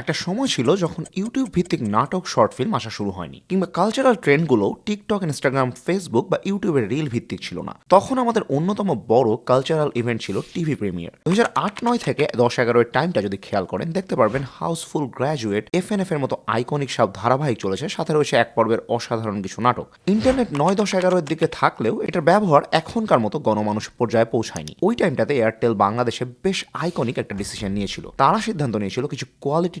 একটা সময় ছিল যখন ইউটিউব ভিত্তিক নাটক, শর্ট ফিল্ম আসা শুরু হয়নি কিংবা কালচারাল ট্রেন্ডগুলো টিকটক ইনস্টাগ্রাম ফেসবুক বা ইউটিউবের রিল ভিত্তিক ছিল না। তখন আমাদের অন্যতম বড় কালচারাল ইভেন্ট ছিল টিভি প্রিমিয়ার দু হাজার আট, নয় থেকে দশ এগারোর টাইমটা যদি খেয়াল করেন, দেখতে পারবেন houseful graduate F N F এর মতো আইকনিক সব ধারাবাহিক চলেছে, সাথে রয়েছে এক পর্বের অসাধারণ কিছু নাটক। ইন্টারনেট নয়, দশ এগারোর দিকে থাকলেও এটার ব্যবহার এখনকার মতো গণমানুষ পর্যায়ে পৌঁছায়নি। ওই টাইমটাতে এয়ারটেল বাংলাদেশে বেশ আইকনিক একটা ডিসিশন নিয়েছিল। তারা সিদ্ধান্ত নিয়েছিল কিছু কোয়ালিটি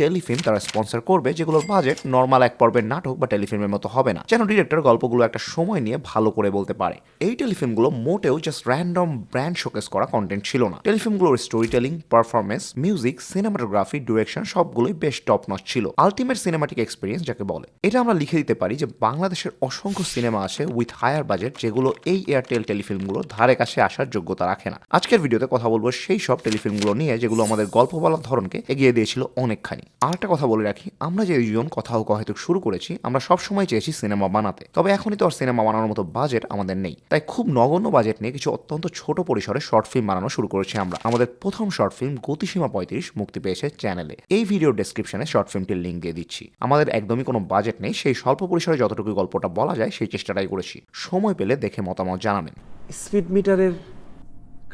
টেলিফিল্ম তারা স্পন্সর করবে, যেগুলোর বাজেট নর্মাল এক পর্বের নাটক বা টেলিফিল্মের মতো হবে না, যেন ডিরেক্টর গল্পগুলো একটা সময় নিয়ে ভালো করে বলতে পারে। এই টেলিফিল্মগুলো মোটেও জাস্ট র্যান্ডম ব্র্যান্ড শোকেস করা কন্টেন্ট ছিল না। টেলিফিল্মগুলোর story telling performance music cinematography direction সবগুলোই বেশ টপ নচ ছিল। আলটিমেট সিনেমাটিক এক্সপিরিয়েন্স যাকে বলে। এটা আমরা লিখে দিতে পারি যে বাংলাদেশের অসংখ্য সিনেমা আছে উইথ হায়ার বাজেট যেগুলো এই এয়ারটেল টেলিফিল্মগুলো ধারে কাছে আসার যোগ্যতা রাখে না। আজকের ভিডিওতে কথা বলব সেই সব টেলিফিল্মগুলো নিয়ে, যেগুলো আমাদের গল্প বলার ধরনকে এগিয়ে দিয়েছিল অনেকখানি। আর একটা কথা বলে রাখি, আমরা যে দুজন কথা ও হয়তো শুরু করেছি, আমরা সবসময় চেয়েছি সিনেমা বানাতে। তবে এখনই তো আর সিনেমা বানানোর মতো বাজেট আমাদের নেই। তাই খুব নগণ্য বাজেট নিয়ে কিছু অত্যন্ত ছোট পরিসরে শর্ট ফিল্ম বানানো শুরু করেছি আমরা। আমাদের প্রথম শর্ট ফিল্ম গতিসীমা পঁয়ত্রিশ মুক্তি পেয়েছে চ্যানেলে এই ভিডিও ডেসক্রিপশনে শর্ট ফিল্মটির লিঙ্ক দিয়ে দিচ্ছি। আমাদের একদমই কোনো বাজেট নেই, সেই স্বল্প পরিসরে যতটুকু গল্পটা বলা যায়, সেই চেষ্টাটাই করেছি। সময় পেলে দেখে মতামত জানাবেন। স্পিড মিটারের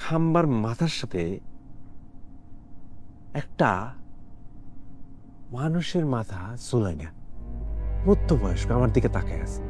খাম্বার মাথার সাথে একটা মানুষের মাথা চুলাই না মধ্যবয়স্ক, আমার দিকে তাকায় আছে।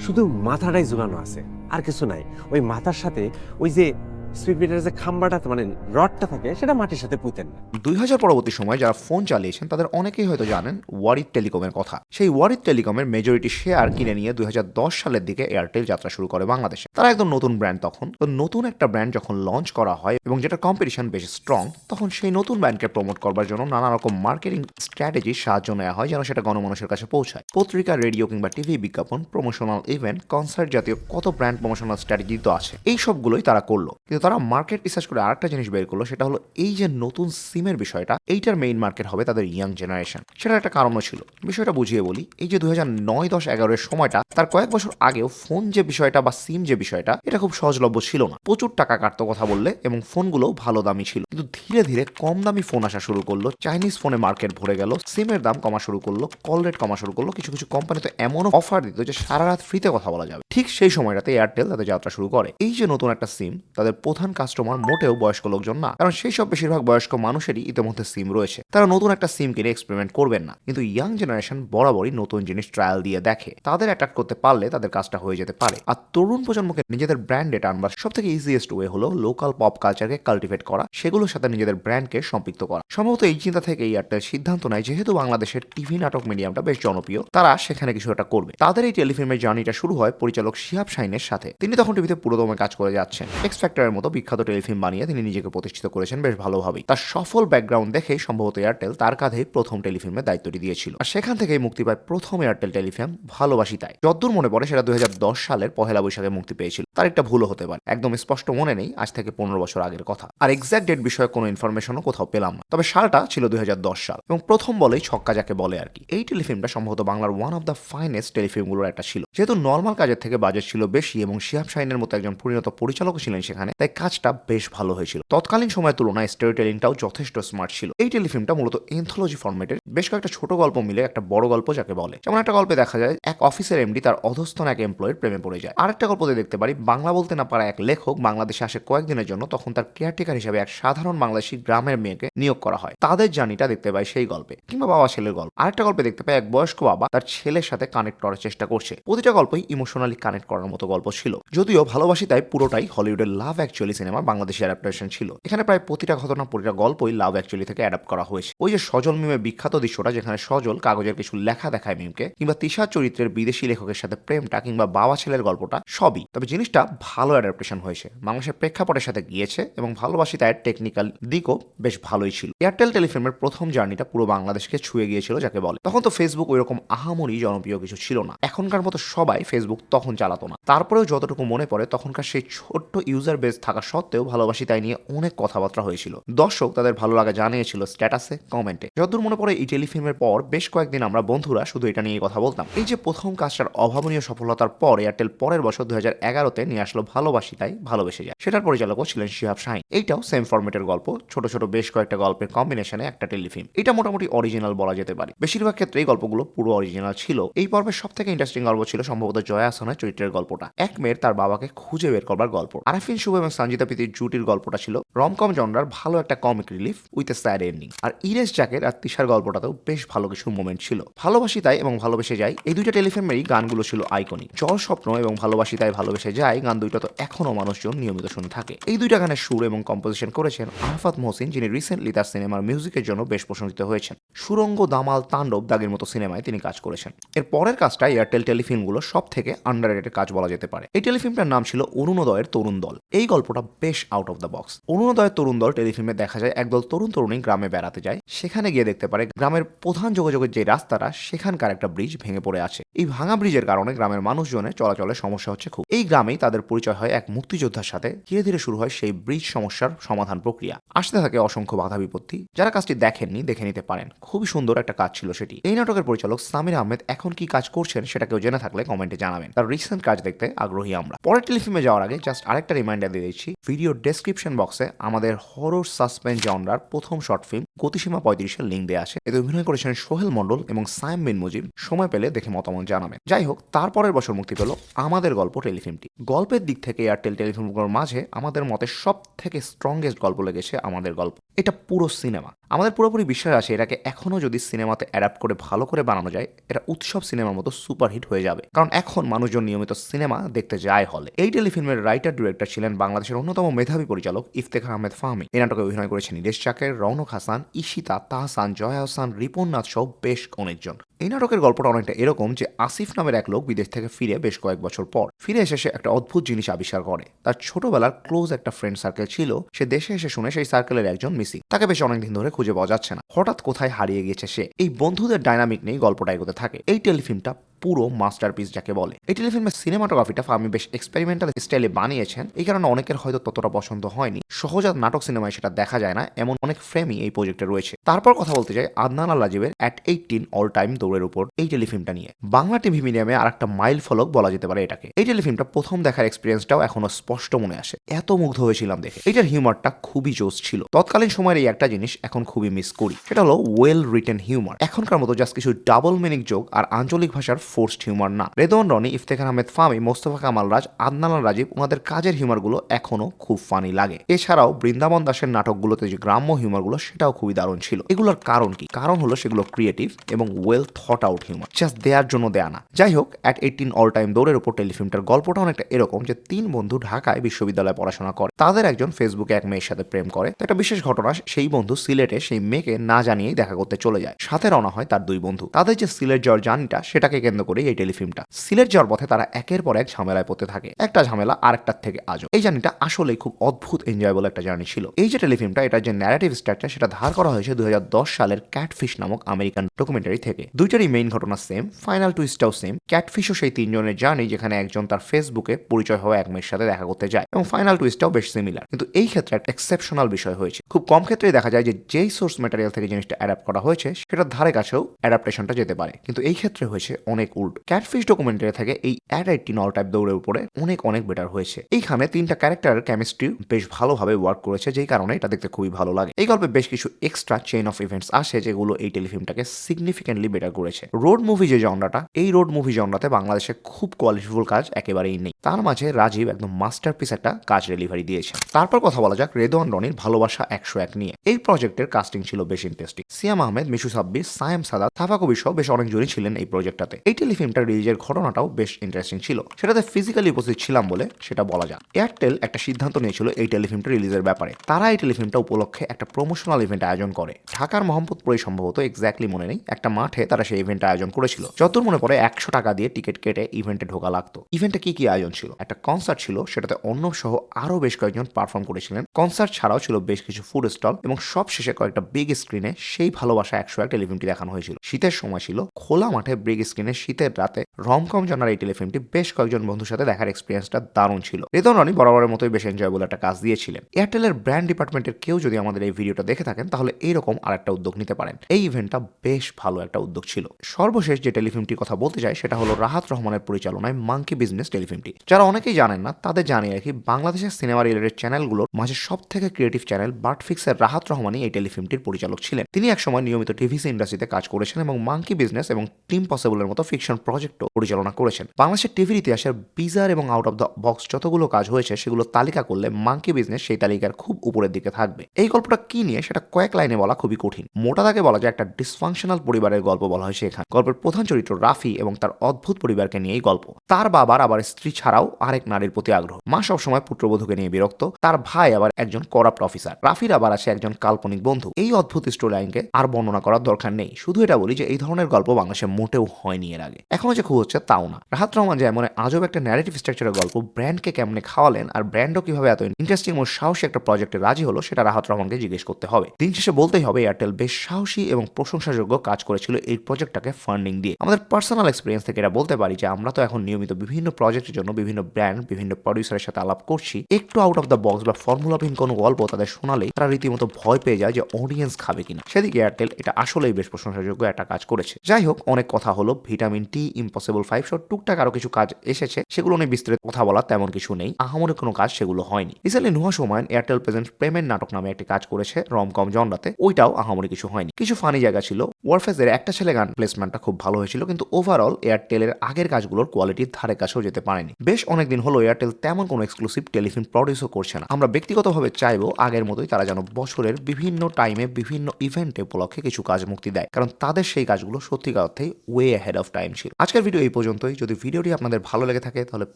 শুধু মাথাটাই ঝুলানো আছে, আর কিছু নাই। ওই মাথার সাথে ওই যে স্পিড যে খাম্বাটা মানে রডটা থাকে, সেটা মাটির সাথে পুঁতেন না। দুই হাজার পরবর্তী সময় যারা ফোন চালিয়েছেন, তাদের অনেকেই হয়তো জানেন ওয়ারিড টেলিকমের কথা। সেই ওয়ারিড টেলিকমের মেজরিটি শেয়ার কিনে নিয়ে দুই হাজার দশ সালের দিকে এয়ারটেল যাত্রা শুরু করে বাংলাদেশে। তারা একদম নতুন ব্র্যান্ড তখন। তো নতুন একটা ব্র্যান্ড যখন লঞ্চ করা হয় এবং যেটা কম্পিটিশন বেশ স্ট্রং তখন সেই নতুন ব্র্যান্ডকে প্রমোট করবার জন্য নানা রকম মার্কেটিং স্ট্র্যাটেজির সাহায্য নেওয়া হয়, যেন সেটা গণমানুষের কাছে পৌঁছায়। পত্রিকা রেডিও কিংবা টিভি বিজ্ঞাপন প্রমোশনাল ইভেন্ট কনসার্ট জাতীয় কত ব্র্যান্ড প্রমোশনাল স্ট্র্যাটেজি তো আছে, এই সবগুলোই তারা করল। কিন্তু তারা মার্কেট রিসার্চ করে আরেকটা জিনিস বের করল, সেটা হলো এই যে নতুন সিমের বিষয়টা, এইটার মেইন মার্কেট হবে তাদের ইয়াং জেনারেশন সেটার একটা কারণও ছিল। বিষয়টা বুঝিয়ে বলি, এই যে দুই হাজার নয়, দশ এগারোর সময়টা, তার কয়েক বছর আগেও ফোন যে বিষয়টা বা সিম যে বিষয়টা, এটা খুব সহজলভ্য ছিল না। প্রচুর টাকা কাটতো কথা বললে এবং ফোনগুলো ভালো দামি ছিল। কিন্তু ধীরে ধীরে কম দামি ফোন আসা শুরু করল চাইনিজ ফোনে মার্কেট ভরে গেল সিমের দাম কমা শুরু করল কল রেট কমা শুরু করল, কিছু কিছু কোম্পানি তো এমনও অফার দিত যে সারা রাত ফ্রিতে কথা বলা যাবে। ঠিক সেই সময়টাতে এয়ারটেল তাদের যাত্রা শুরু করে। এই যে নতুন একটা সিম তাদের প্রধান কাস্টমার মোটেও বয়স্ক লোকজন না। কারণ সেই সব বেশিরভাগ বয়স্ক মানুষেরই ইতিমধ্যে সিম রয়েছে। তারা নতুন একটা সিম কিনে এক্সপেরিমেন্ট করবেন না। কিন্তু ইয়াং জেনারেশন বরাবরই নতুন জিনিস ট্রায়াল দিয়ে দেখে। তাদের অ্যাট্রাক্ট করতে পারলে তাদের কাজটা হয়ে যেতে পারে। আর তরুণ প্রজন্মকে নিজেদের ব্র্যান্ডে টানবার সব থেকে ইজিয়েস্ট ওয়ে হলো লোকাল পপ কালচারকে কাল্টিভেট করা, সেগুলোর সাথে নিজেদের ব্র্যান্ডকে সম্পৃক্ত করা। সম্ভবত এই চিন্তা থেকে এয়ারটেল সিদ্ধান্ত নেয় যেহেতু বাংলাদেশের টিভি নাটক মিডিয়ামটা বেশ জনপ্রিয়। তারা সেখানে কিছু একটা করবে। তাদের এই টেলিফিল্মের জার্নিটা শুরু হয় পরিচালক শিহাব শাইনের সাথে। তিনি তখন টিভিতে পুরোদমে কাজ করে যাচ্ছেন। এক্স ফ্যাক্টরের মতো বিখ্যাত টেলিফিল্ম বানিয়ে তিনি নিজেকে প্রতিষ্ঠিত করেছেন বেশ ভালোভাবেই। তার সফল ব্যাকগ্রাউন্ড দেখেই সম্ভবত এয়ারটেল তার কাঁধেই প্রথম টেলিফিল্মের দায়িত্বটি দিয়েছিল। আর সেখান থেকেই মুক্তি পায় প্রথম এয়ারটেল টেলিফিল্ম, ভালোবাসি তাই। যদ্দূর মনে পড়ে সেটা দুই সালের পহেলা বৈশাখে মুক্তি পেয়েছিল। তার একটা ভুলও হতে পারে। একদম স্পষ্ট মনে নেই আজ থেকে পনেরো বছর আগের কথা। আর এক্সাক্ট ডেট বিষয়ে কোনো ইনফরমেশনও কোথাও পেলাম না। তবে সালটা ছিল দুই হাজার দশ সাল এবং প্রথম বলেই ছক্কা যাকে বলে আর কি। এই টেলিফিল্মটা সম্ভবত বাংলার ওয়ান অফ দ্য ফাইনেস্ট টেলিফিল্মগুলোর একটা ছিল। যেহেতু নর্মাল কাজের থেকে বাজেট ছিল বেশি এবং শিহাব শাহিনের মতো একজন পরিণত পরিচালক ছিলেন সেখানে, তাই কাজটা বেশ ভালো হয়েছিল। তৎকালীন সময়ের তুলনায় স্টোরি টেলিংটাও যথেষ্ট স্মার্ট ছিল। এই টেলিফিল্মটা মূলত এনথোলজি ফরম্যাটের বেশ কয়েকটা ছোট গল্প মিলে একটা বড় গল্প যাকে বলে। যেমন একটা গল্পে দেখা যায়, এক অফিসের এমডি তার অধস্তন এক এমপ্লয়ের প্রেমে পড়ে যায়। আরেকটা গল্পতে দেখতে পারি, বাংলা বলতে না পারা এক লেখক বাংলাদেশে আসে কয়েকদিনের জন্য, তখন তার কেয়ারটেকার হিসেবে এক সাধারণ বাংলাদেশি গ্রামের মেয়েকে নিয়োগ করা হয়। তাদের জার্নিটা দেখতে পাই সেই গল্পে। কিংবা বাবা ছেলের গল্প। আরেকটা গল্পে দেখতে পাই এক বয়স্ক বাবা তার ছেলের সাথে কানেক্ট করার চেষ্টা করছে। প্রতিটা গল্পই ইমোশনালি কানেক্ট করার মতো গল্প ছিল। যদিও ভালোবাসি তাই পুরোটাই হলিউডের লাভ অ্যাকচুয়ালি সিনেমার বাংলাদেশি অ্যাডাপ্টেশন ছিল। এখানে প্রায় প্রতিটা ঘটনা, প্রতিটা গল্পই লাভ অ্যাকচুয়ালি থেকে অ্যাডাপ্ট করা হয়েছে। ওই যে সজল মিমের বিখ্যাত দৃশ্যটা, যেখানে সজল কাগজের কিছু লেখা দেখায় মিমকে কিংবা তিশা চরিত্রের বিদেশি লেখকের সাথে প্রেমটা, কিংবা বাবা ছেলের গল্পটা, সবই। তবে জিনিসটা ভালো অ্যাডাপ্টেশন হয়েছে। বাংলাদেশের প্রেক্ষাপটের সাথে গিয়েছে এবং ভালোবাসি তার টেকনিক্যাল দিকও বেশ ভালোই ছিল। এয়ারটেল টেলিফিল্মের প্রথম জার্নিটা পুরো বাংলাদেশকে ছুঁয়ে গিয়েছিল যাকে বলে। তখন তো ফেসবুক ওইরকম আহামরি জনপ্রিয় কিছু ছিল না। এখনকার মতো সবাই ফেসবুক তখন চালাতো না। তারপরেও যতটুকু মনে পড়ে, তখনকার সেই ছোট্ট ইউজার বেস থাকা সত্ত্বেও ভালোবাসি তাই নিয়ে অনেক কথাবার্তা হয়েছিল। দর্শক তাদের ভালো লাগা জানিয়েছিল স্ট্যাটাসে, কমেন্টে। যতদূর মনে পড়ে এই টেলিফিল্মের পর বেশ কয়েকদিন আমরা বন্ধুরা শুধু এটা নিয়ে কথা বলতাম। এই যে প্রথম কাজটার অভাবনীয় সফলতার পর এয়ারটেল পরের বছর দুই হাজার এগারোতে নিয়ে আসলো ভালোবাসি তাই ভালোবেসে যায়। সেটার পরিচালকও ছিলেন শিহাব শাহিন। এইটাও সেম ফরম্যাটের গল্প, ছোট ছোট বেশ কয়েকটা গল্পের কম্বিনেশনে একটা টেলিফিল্ম। এটা মোটামুটি অরিজিনাল বলা যেতে পারে। বেশিরভাগ ক্ষেত্রে এই গল্পগুলো পুরো অরিজিনাল ছিল। এই পর্বের সব থেকে ইন্টারেস্টিং গল্প ছিল সম্ভবত জয়া আসানের চরিত্রের গল্পটা। এক মেয়ের তার বাবাকে খুঁজে বের করবার গল্প। আরাফিন শুভ এবং সঞ্জিতা প্রীতির জুটির গল্পটা ছিল রমকম জনরার ভালো একটা comic relief with a sad ending আর ইরেশ জাকের আর তিশার গল্পটাতেও বেশ ভালো কিছু মোমেন্ট ছিল। ভালোবাসি তাই এবং ভালোবেসে যাই এই দুইটা টেলিফিল্মেরই গানগুলো ছিল আইকনিক জল স্বপ্ন এবং ভালোবাসি তাই ভালোবেসে যায় গান দুইটা তো এখনও মানুষজন নিয়মিত শুনে থাকে। এই দুইটা গানের সুর এবং কম্পোজিশন করেছেন আরফাত মহসিন, যিনি রিসেন্টলি তার সিনেমার মিউজিকের জন্য বেশ প্রশংসিত হয়েছেন। সুরঙ্গ, দামাল, তাণ্ডব, দাগের মতো সিনেমায় তিনি কাজ করেছেন। এর পরের কাজটা এয়ারটেল টেলিফিল্মগুলো সব থেকে আন্ডার কাজ বলা যেতে পারে। এই টেলিফিল্মটার নাম ছিল অরুণোদয়ের তরুণ দল। এই গল্পটা বেশ আউট অফ দ্য বক্স অরুণোদয়ের তরুণ দল টেলিফিল্মে দেখা যায়, একদল তরুণ তরুণী গ্রামে বেড়াতে যায়। সেখানে গিয়ে দেখতে পারে, গ্রামের প্রধান যোগাযোগের যে রাস্তাটা, সেখানকার একটা ব্রিজ ভেঙে পড়ে আছে। এই ভাঙা ব্রিজের কারণে গ্রামের মানুষজনের চলাচলের সমস্যা হচ্ছে খুব। এই গ্রামেই তাদের পরিচয় হয় এক মুক্তিযোদ্ধার সাথে। ধীরে ধীরে শুরু হয় সেই ব্রিজ সমস্যার সমাধান প্রক্রিয়া। আসতে থাকে অসংখ্য বাধা বিপত্তি। যারা কাজটি দেখেননি, দেখে নিতে পারেন। খুবই সুন্দর একটা কাজ ছিল সেটি। এই নাটকের পরিচালক সামির আহমেদ এখন কি কাজ করছেন, সেটা কেউ জেনে থাকলে কমেন্টে জানাবেন। তার রিসেন্ট কাজ দেখতে আগ্রহী আমরা। পরের টেলিফিল্মে যাওয়ার আগে জাস্ট আরেকটা রিমাইন্ডার দিয়ে দিচ্ছি ভিডিও ডেসক্রিপশন বক্সে আমাদের হরর সাসপেন্স জনরার প্রথম শর্ট ফিল্ম গতিসীমা পঁয়ত্রিশের লিঙ্ক দেওয়া আছে। এতে অভিনয় করেছেন সোহেল মন্ডল এবং সাইম বিন মুজিব। সময় পেলে দেখে মতামত জানাবেন। যাই হোক, তারপরের বছর মুক্তি পেল আমাদের গল্প টেলিফিল্মটি। গল্পের দিক থেকে এয়ারটেল টেলিফিল্মগুলোর মাঝে আমাদের মতে সব থেকে স্ট্রংগেস্ট গল্প লেগেছে আমাদের গল্প। এটা পুরো সিনেমা আমাদের পুরোপুরি বিশ্বাস আছে এটাকে এখনও যদি সিনেমাতে অ্যাডাপ্ট করে ভালো করে বানানো যায়, এটা উৎসব সিনেমার মতো সুপারহিট হয়ে যাবে। কারণ এখন মানুষজন নিয়মিত সিনেমা দেখতে যায় হলে এই টেলিফিল্মের রাইটার ডিরেক্টর ছিলেন বাংলাদেশের অন্যতম মেধাবী পরিচালক ইফতেখার আহমেদ ফাহমি। এই নাটকে অভিনয় করেছেন ইরেশ চাকের রৌনক হাসান ইশিতা তাহসান, জয়া হাসান, রিপন নাথ সহ বেশ অনেকজন। এই নাটকের গল্পটা অনেকটা এরকম যে আসিফ নামের এক লোক বিদেশ থেকে ফিরে বেশ কয়েক বছর পর ফিরে এসে সে একটা অদ্ভুত জিনিস আবিষ্কার করে। তার ছোটবেলার ক্লোজ একটা ফ্রেন্ড সার্কেল ছিল, সে দেশে এসে শুনে সেই সার্কেলের একজন মিসিং তাকে বেশ অনেকদিন ধরে খুঁজে পাওয়া যাচ্ছে না। হঠাৎ কোথায় হারিয়ে গেছে সে? এই বন্ধুদের ডাইনামিক নিয়ে গল্পটা এগোতে থাকে। এই টেলিফিল্মটা পুরো মাস্টারপিস যাকে বলে। এই টেলিফিল্মের সিনেমাটোগ্রাফিটা ফার্মি বেশ এক্সপেরিমেন্টাল স্টাইলে বানিয়েছেন। এই কারণে অনেকের হয়তো ততটা পছন্দ হয়নি। সহজাত নাটক সিনেমায় সেটা দেখা যায় না, এমন অনেক ফ্রেমই এই প্রজেক্টে রয়েছে। তারপর কথা বলতে চাই আদনান আল রাজীবের অ্যাট এইটিন অল টাইম দৌড়ের উপর এই টেলিফিল্মটা নিয়ে। বাংলা টিভি মিডিয়ামে আর একটা মাইল ফলক বলা যেতে পারে এটাকে। এই টেলিফিল্মটা প্রথম দেখার এক্সপিরিয়েন্সটাও এখনও স্পষ্ট মনে আসে। এত মুগ্ধ হয়েছিলাম দেখে। এটার হিউমারটা খুবই জোস ছিল। তৎকালীন সময়ের এই একটা জিনিস এখন খুবই মিস করি। সেটা হলো ওয়েল রিটেন হিউমার এখনকার মতো জাস্ট কিছু ডাবল মিনিং যোগ আর আঞ্চলিক ভাষার ফোর্সড হিউমার না। রেদন রনি, ইফতেখার আহমেদ ফামি মোস্তফা কামাল রাজ, আদনান আল রাজীব ওনাদের কাজের হিউমারগুলো এখনও খুব ফানি লাগে। এছাড়াও বৃন্দাবন দাসের নাটকগুলোতে যে গ্রাম্য হিউমারগুলো সেটাও খুবই দারুণ ছিল। এগুলোর কারণ কি? কারণ হলো সেগুলো ক্রিয়েটিভ এবং well thought out humour just দেওয়ার জন্য দেয়া না। যাই হোক অ্যাট এইটিন অল টাইম দৌড়ের উপর টেলিফিল্মটার গল্পটা অনেকটা এরকম যে, তিন বন্ধু ঢাকায় বিশ্ববিদ্যালয়ে পড়াশোনা করে। তাদের একজন ফেসবুকে এক মেয়ের সাথে প্রেম করে। তো একটা বিশেষ ঘটনা, সেই বন্ধু সিলেটে সেই মেয়েকে না জানিয়েই দেখা করতে চলে যায়। সাথে রওনা হয় তার দুই বন্ধু। তাদের যে সিলেট যাওয়ার জার্নিটা, সেটাকে কেন্দ্র করেই এই টেলিফিল্মটা। সিলেট যাওয়ার পথে তারা একের পর এক ঝামেলায় পড়তে থাকে। একটা ঝামেলা, আরেকটার থেকে আজও। এই জার্নিটা আসলেই খুব অদ্ভুত এনজয়েবল একটা জার্নি ছিল। এই যে টেলিফিল্মটা, এটার যে ন্যারেটিভ স্ট্রাকচার সেটা ধার করা হয়েছে দুই হাজার দশ সালের ক্যাটফিশ নামক আমেরিকান ডকুমেন্টারি থেকে। দুইটারই মেইন ঘটনা সেম ফাইনাল টুইস্টটাও সেম ক্যাটফিশও সেই তিনজনের জার্নি যেখানে একজন তার ফেসবুকে পরিচয় হওয়া এক মেয়ের সাথে দেখা করতে যায়। এবং ফাইনাল টুইস্টটাও বেশ সিমিলার কিন্তু এই ক্ষেত্রে একটা এক্সেপশনাল বিষয় হয়েছে। খুব কম ক্ষেত্রেই দেখা যায় যে যেই সোর্স ম্যাটেরিয়াল থেকে জিনিসটা অ্যাডাপ্ট করা হয়েছে, সেটার ধারে কাছেও অ্যাডাপ্টেশনটা যেতে পারে। কিন্তু এই ক্ষেত্রে হয়েছে অনেক উল্ট। ক্যাটফিশ ডকুমেন্টারি থেকে এই অ্যাড এইটিন অল টাইপ দৌড়ের উপরে অনেক অনেক বেটার হয়েছে। এইখানে তিনটা ক্যারেক্টারের কেমিস্ট্রি বেশ ভালোভাবে ওয়ার্ক করেছে, যেই কারণে এটা দেখতে খুবই ভালো লাগে। এই গল্পে বেশ কিছু এক্সট্রা চেইন অফ ইভেন্টস আসে, যেগুলো এই টেলিফিল্মটাকে সিগনিফিকেন্টলি বেটার করেছে। রোড মুভি যে জনরাটা এই রোড মুভি জনরাতে বাংলাদেশে খুব কোয়ালিটিফুল কাজ একেবারেই নেই। তার মাঝে রাজীব একদম মাস্টারপিস একটা কাজ ডেলিভারি দিয়েছে। তারপর কথা বলা যাক রেদওয়ান রনির ভালোবাসা একশো এক নিয়ে। এই প্রজেক্টের কাস্টিং ছিল বেশ ইন্টারেস্টিং সিয়াম আহমেদ, মিশু সাব্বির, সায়েম সাদাত, থাফা কবি সহ বেশ অনেকজনই ছিলেন এই প্রজেক্টটাতে এই টেলিফিল্মটা রিলিজের ঘটনাটাও বেশ ইন্টারেস্টিং ছিল। সেটাতে ফিজিক্যালি উপস্থিত ছিলাম বলে সেটা বলা যায় এয়ারটেল একটা সিদ্ধান্ত নিয়েছিল এই টেলিফিল্মটা রিলিজের ব্যাপারে। তারা এই টেলিফিল্মটা উপলক্ষে একটা প্রমোশনাল ইভেন্ট আয়োজন করে। ঢাকার মোহাম্মদপুরে সম্ভবত এক্স্যাক্টলি মনে নেই। একটা মাঠে তারা সেই ইভেন্ট আয়োজন করেছিল। যতদূর মনে পড়ে, একশো টাকা দিয়ে টিকিট কেটে ইভেন্টে ঢোকা লাগতো। ইভেন্টে কি কি আয়োজন ছিল? একটা কনসার্ট ছিল, সেটাতে অন্য সহ আরও বেশ কয়েকজন পারফর্ম করেছিলেন। কনসার্ট ছাড়াও ছিল বেশ কিছু ফুড স্টল এবং সব শেষে কয়েকটা বিগ স্ক্রিনে সেই ভালোবাসা একশো এক টেলিফিল্মটি দেখানো হয়েছিল। শীতের সময় ছিল, খোলা মাঠে বিগ স্ক্রিনে শীতের রাতে রমকম জানার এই টেলিফিল্মটি বেশ কয়েকজন বন্ধুর সাথে দেখার এক্সপিরিয়েন্সটা দারুণ ছিল। রিতন রনি বরাবরের মতোই বেশ এনজয়েবল একটা কাজ দিয়েছিলেন। এয়ারটেলের ব্র্যান্ড ডিপার্টমেন্টের কেউ যদি আমাদের এই ভিডিওটা দেখে থাকেন, তাহলে এইরকম আর একটা উদ্যোগ নিতে পারেন। এই ইভেন্টটা বেশ ভালো একটা উদ্যোগ ছিল। সর্বশেষ যে টেলিফিল্মটির কথা বলতে চাই, সেটা হলো রাহাত রহমানের পরিচালনায় মাঙ্কি বিজনেস টেলিফিল্মটি। যারা অনেকেই জানেন না, তাদের জানিয়ে রাখি বাংলাদেশের সিনেমা রিলেটেড চ্যানেলগুলোর মাঝে সব থেকে ক্রিয়েটিভ চ্যানেল বার্টফিক্সের রাহাত রহমানই এই টেলিফিল্মটির পরিচালক ছিলেন। তিনি একসময় নিয়মিত টিভিসি ইন্ডাস্ট্রিতে কাজ করেছেন এবং মাঙ্কি বিজনেস এবং টিম পসিবলের মতো ফিকশন প্রজেক্টও পরিচালনা করেছেন। বাংলাদেশের টিভির ইতিহাসের বিজার এবং আউট অফ দ্য বক্স যতগুলো কাজ হয়েছে, সেগুলো তালিকা করলে মাঙ্কি বিজনেস সেই তালিকার খুব উপরের দিকে থাকবে। এই গল্পটা কি নিয়ে, সেটা কয়েক লাইনে বলা খুবই কঠিন। মোটা দাগে বলা যায়, একটা ডিসফাংশনাল পরিবারের গল্প বলা হয় সেখানে। গল্পের প্রধান চরিত্র রাফি এবং তার অদ্ভুত পরিবারকে নিয়েই গল্প। তার বাবার আবার স্ত্রী ছাড়াও আরেক নারীর প্রতি আগ্রহ। মা সবসময় পুত্রবধূকে নিয়ে বিরক্ত, তার ভাই আবার একজন করাপ্ট অফিসার। রাফির আবার আছে একজন কাল্পনিক বন্ধু। এই অদ্ভুত স্টোরি লাইনকে আর বর্ণনা করার দরকার নেই। শুধু এটা বলি যে, এই ধরনের গল্প বাংলাদেশে মোটেও হয়নি এর আগে। এখনও যে খুব হচ্ছে তাও না। রাহাত রহমান যে এমন আজব একটা ন্যারেটিভ স্ট্রাকচারের গল্প ব্র্যান্ডকে কেমনে খাওয়ালেন আর ব্র্যান্ডও কীভাবে এত ইন্টারেস্টিং ও সাহসী একটা প্রজেক্টে রাজি হলো, সেটা রাহাত রহমানকে জিজ্ঞেস করতে হবে। দিন শেষে বলতেই হবে এয়ারটেল বেশ সাহসী এবং প্রশংসাযোগ্য কাজ করেছিল এই প্রজেক্টটাকে ফান্ডিং দিয়ে। আমাদের পার্সোনাল এক্সপিরিয়েন্স থেকে এটা বলতে পারি যে, আমরা তো এখন নিয়মিত বিভিন্ন প্রজেক্টের জন্য বিভিন্ন ব্র্যান্ড বিভিন্ন প্রডিউসারের সাথে আলাপ করছি। একটু আউট অফ দ্য বক্স বা ফর্মুলাবিহীন কোনো গল্প তাদের শোনালেই তারা রীতিমতো ভয় পেয়ে যায় যে অডিয়েন্স খাবে কিনা। সেদিকে এয়ারটেল এটা আসলেই বেশ প্রশংসাযোগ্য একটা কাজ করেছে। যাই হোক, অনেক কথা হলো। ভিটামিন টি ইম্পসিবল ফাইভ সহ টুকটাক আরও কিছু কাজ এসেছে। সেগুলো নিয়ে বিস্তারিত কথা বলা তেমন কিছু নেই। আহামরি কোনো কাজ সেগুলো হয়নি। রিসেন্টলি নুহা সময় এয়ারটেল প্রেজেন্ট প্রেমের নাটক নামে একটি কাজ করেছে রমকম জনরাতে। ওইটাও আহামরি কিছু হয়নি। কিছু ফানি জায়গা ছিল। ওয়ারফেজের একটা ছেলে গান প্লেসমেন্টটা খুব ভালো হয়েছিল, কিন্তু ওভারঅল এয়ারটেলের আগের কাজগুলোর কোয়ালিটির ধারে কাছেও যেতে পারেনি। বেশ অনেকদিন হলো এয়ারটেল তেমন কোনো এক্সক্লুসিভ টেলিফিল্ম প্রডিউসও করছে না। আমরা ব্যক্তিগতভাবে চাইব আগের মতোই তারা যেন বছরের বিভিন্ন টাইমে বিভিন্ন ইভেন্টে উপলক্ষে কিছু কাজ মুক্তি দেয়, কারণ তাদের সেই কাজগুলো সত্যিকার অর্থেই ওয়ে হেড অফ টাইম ছিল। আজকের ভিডিও এই পর্যন্তই। যদি ভিডিওটি আপনাদের ভালো লেগে থাকে, তাহলে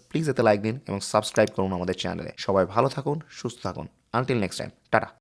প্লিজ এতে লাইক দিন এবং সাবস্ক্রাইব করুন আমাদের চ্যানেলে সবাই ভালো থাকুন, সুস্থ থাকুন। Until next time tata.